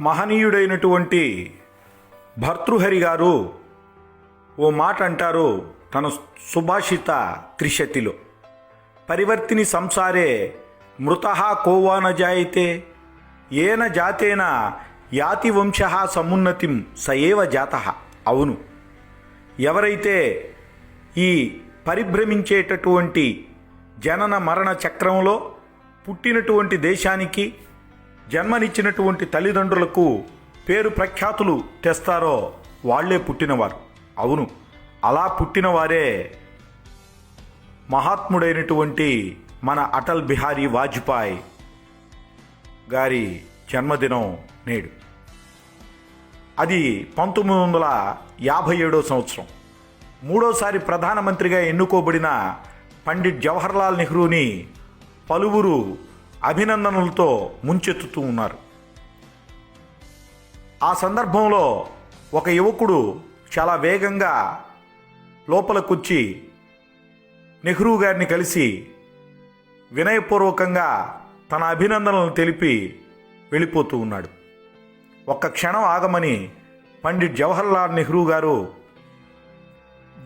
మహనీయుడైనటువంటి భర్తృహరి గారు ఓ మాట అంటారు తన సుభాషిత త్రిశతిలో. పరివర్తిని సంసారే మృత కోవాన జాయితే ఏన జాతేన యాతి వంశ సమున్నతిం సయేవ జాత. అవును. ఎవరైతే ఈ పరిభ్రమించేటటువంటి జనన మరణ చక్రంలో పుట్టినటువంటి దేశానికి జన్మనిచ్చినటువంటి తల్లిదండ్రులకు పేరు ప్రఖ్యాతులు తెస్తారో వాళ్ళే పుట్టినవారు. అవును అలా పుట్టినవారే మహాత్ముడైనటువంటి మన అటల్ బిహారీ వాజ్పేయి గారి జన్మదినం నేడు. అది పంతొమ్మిది వందల యాభై ఏడో సంవత్సరం. మూడోసారి ప్రధానమంత్రిగా ఎన్నుకోబడిన పండిట్ జవహర్లాల్ నెహ్రూని పలువురు అభినందనలతో ముంచెత్తుతూ ఉన్నారు. ఆ సందర్భంలో ఒక యువకుడు చాలా వేగంగా లోపలకొచ్చి నెహ్రూ గారిని కలిసి వినయపూర్వకంగా తన అభినందనలను తెలిపి వెళ్ళిపోతూ ఉన్నాడు. ఒక్క క్షణం ఆగమని పండిట్ జవహర్లాల్ నెహ్రూ గారు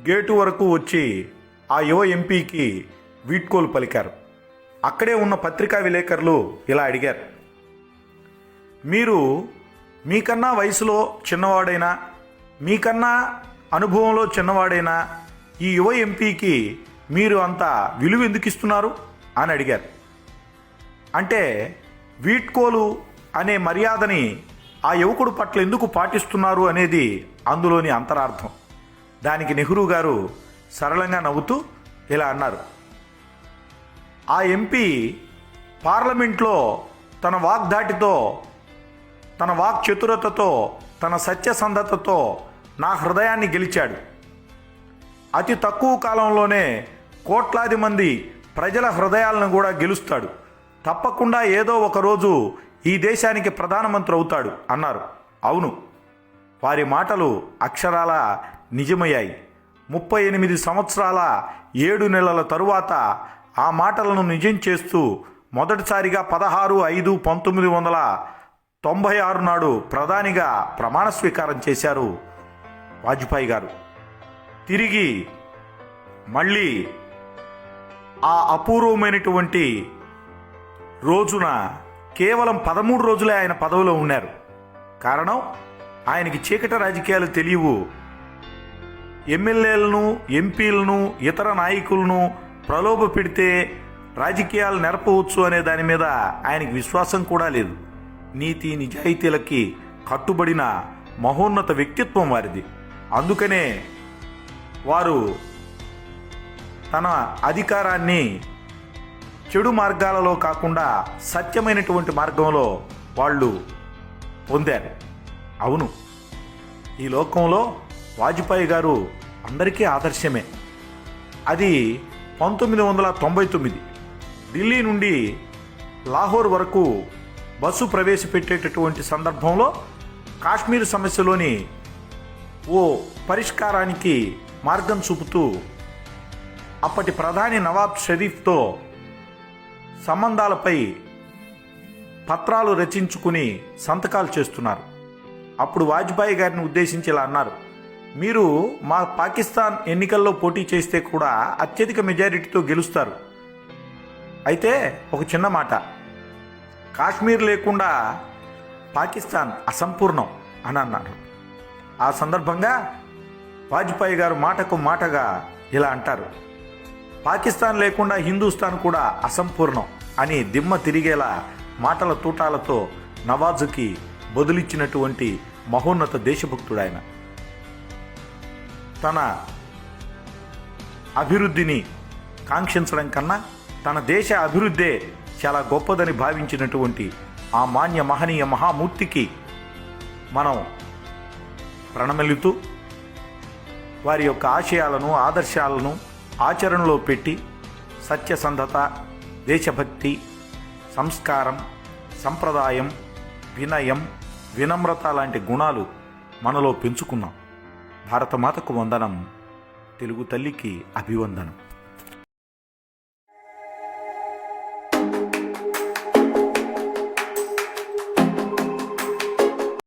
గేటు వరకు వచ్చి ఆ యువ ఎంపీకి వీడ్కోలు పలికారు. అక్కడే ఉన్న పత్రికా విలేకరులు ఇలా అడిగారు. మీరు మీకన్నా వయసులో చిన్నవాడైనా మీకన్నా అనుభవంలో చిన్నవాడైనా ఈ యువ ఎంపీకి మీరు అంత విలువ ఎందుకు ఇస్తున్నారు? అని అడిగారు. అంటే వీట్కోలు అనే మర్యాదని ఆ యువకుడు పట్ల ఎందుకు పాటిస్తున్నారు అనేది అందులోని అంతరార్థం. దానికి నెహ్రూ గారు సరళంగా నవ్వుతూ ఇలా అన్నారు. ఆ ఎంపీ పార్లమెంట్లో తన వాగ్దాటితో తన వాక్ చతురతతో తన సత్యసంధతతో నా హృదయాన్ని గెలిచాడు. అతి తక్కువ కాలంలోనే కోట్లాది మంది ప్రజల హృదయాలను కూడా గెలుస్తాడు. తప్పకుండా ఏదో ఒక రోజు ఈ దేశానికి ప్రధానమంత్రి అవుతాడు అన్నారు. అవును వారి మాటలు అక్షరాల నిజమయ్యాయి. ముప్పై ఎనిమిది సంవత్సరాల ఏడు నెలల తరువాత ఆ మాటలను నిజం చేస్తూ మొదటిసారిగా పదహారు ఐదు పంతొమ్మిది వందల తొంభై ఆరు నాడు ప్రధానిగా ప్రమాణ స్వీకారం చేశారు వాజ్పేయి గారు. తిరిగి మళ్ళీ ఆ అపూర్వమైనటువంటి రోజున కేవలం పదమూడు రోజులే ఆయన పదవిలో ఉన్నారు. కారణం ఆయనకి చీకటి రాజకీయాలు తెలియవు. ఎమ్మెల్యేలను ఎంపీలను ఇతర నాయకులను ప్రలోభ పెడితే రాజకీయాలు నెరపవచ్చు అనే దాని మీద ఆయనకి విశ్వాసం కూడా లేదు. నీతి నిజాయితీలకి కట్టుబడిన మహోన్నత వ్యక్తిత్వం వారిది. అందుకనే వారు తన అధికారాన్ని చెడు మార్గాలలో కాకుండా సత్యమైనటువంటి మార్గంలో వాళ్ళు పొందారు. అవును. ఈ లోకంలో వాజ్పేయి గారు అందరికీ ఆదర్శమే. అది పంతొమ్మిది వందల తొంభై తొమ్మిది. ఢిల్లీ నుండి లాహోర్ వరకు బస్సు ప్రవేశపెట్టేటటువంటి సందర్భంలో కాశ్మీర్ సమస్యలోని ఓ పరిష్కారానికి మార్గం చూపుతూ అప్పటి ప్రధాని నవాబ్ షరీఫ్తో సంబంధాలపై పత్రాలు రచించుకుని సంతకాలు చేస్తున్నారు. అప్పుడు వాజ్పేయి గారిని ఉద్దేశించి ఇలా అన్నారు. మీరు మా పాకిస్తాన్ ఎన్నికల్లో పోటీ చేస్తే కూడా అత్యధిక మెజారిటీతో గెలుస్తారు. అయితే ఒక చిన్న మాట. కాశ్మీర్ లేకుండా పాకిస్తాన్ అసంపూర్ణం అని అన్నారు. ఆ సందర్భంగా వాజ్పేయి గారు మాటకు మాటగా ఇలా అంటారు. పాకిస్తాన్ లేకుండా హిందూస్థాన్ కూడా అసంపూర్ణం అని దిమ్మ తిరిగేలా మాటల తూటాలతో నవాజుకి బదులిచ్చినటువంటి మహోన్నత దేశభక్తుడు ఆయన తన అభివృద్ధిని కాంక్షించడం కన్నా తన దేశ అభివృద్ధే చాలా గొప్పదని భావించినటువంటి ఆ మాన్య మహనీయ మహామూర్తికి మనం ప్రణమిలుతూ వారి యొక్క ఆశయాలను ఆదర్శాలను ఆచరణలో పెట్టి సత్యసంధత దేశభక్తి సంస్కారం సంప్రదాయం వినయం వినమ్రత లాంటి గుణాలు మనలో పెంచుకున్నాం. భారతమాతకు వందనం తెలుగు తల్లికి అభివందనం.